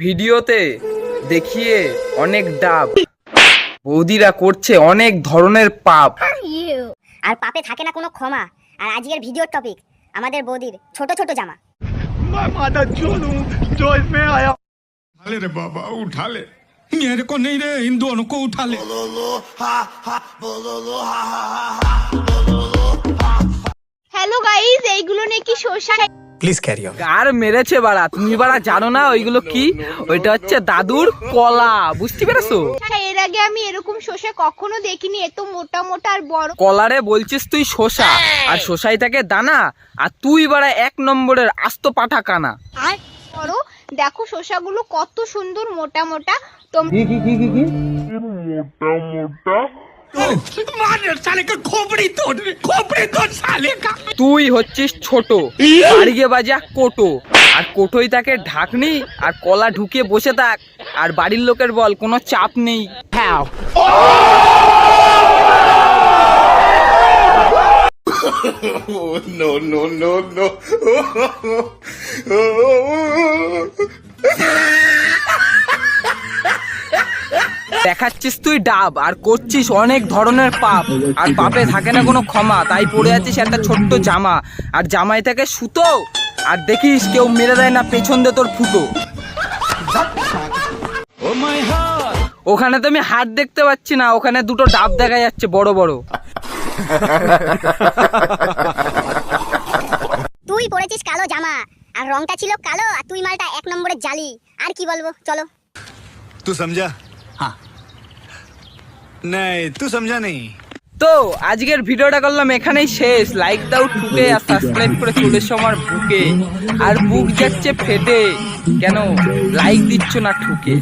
ভিডিওতে দেখিয়ে অনেক ডাব বৌদিরা করছে অনেক ধরনের পাপ আর পাপে থাকে না কোনো ক্ষমা আর আজকের ভিডিওর টপিক আমাদের বৌদির ছোট ছোট জামা उठा ले रे बाबा उठा ले मेरे को नहीं रे इन दोनों को उठा ले হ্যালো গাইস এইগুলো নাকি শসা প্লিজ ক্যারি অন আর মেরেছে বাড়া। তুমি বাড়া জানো না ওইগুলো কি? ওইটা হচ্ছে দাদুর কলা। বুঝতে পেরেছ? আচ্ছা, এর আগে আমি এরকম কখনো দেখিনি এত মোটা মোটা আর বড়। কলারে বলছিস তুই শোষা আর শোষাই থাকে দানা আর তুই বাড়া এক নম্বরের আস্ত পাঠা কানা। আর বড় দেখো শোষাগুলো কত সুন্দর মোটা মোটা। তোমরা মোটা মোটা তুই হচ্ছিস ছোট বাড়িয়ে বাজা কোটো আর কোটোই তাকে ঢাকনি আর কলা ঢুকিয়ে বসে থাক আর বাড়ির লোকের বল কোনো চাপ নেই Oh, no, no, no, no. দেখাচ্ছিস তুই ডাব আর করছিস অনেক ধরনের পাপ। আর পাপে থাকে না কোনো ক্ষমা তাই পড়ে আছিস একটা ছোট্ট জামা। আর জামাই থাকে সুতো? আর দেখিস কেউ মেরে দেয় না পেছন দিয়ে তোর ফুটো। ওখানে তো আমি হাত দেখতে পাচ্ছি না ওখানে দুটো ডাব দেখা যাচ্ছে বড় বড়। তুই পরেছিস কালো জামা আর রংটা ছিল কালো আর তুই মালটা এক নম্বরের জালি। আর কি বলব চলো। তুই সমঝা? হ্যাঁ। नहीं तू समझा नहीं তো আজকের ভিডিওটা করলাম এখানেই শেষ লাইক দাও ঠুকে আর সাবস্ক্রাইব করে চলে এসো আমার বুকে আর বুক যাচ্ছে ফেটে কেন লাইক দিচ্ছ না ঠুকে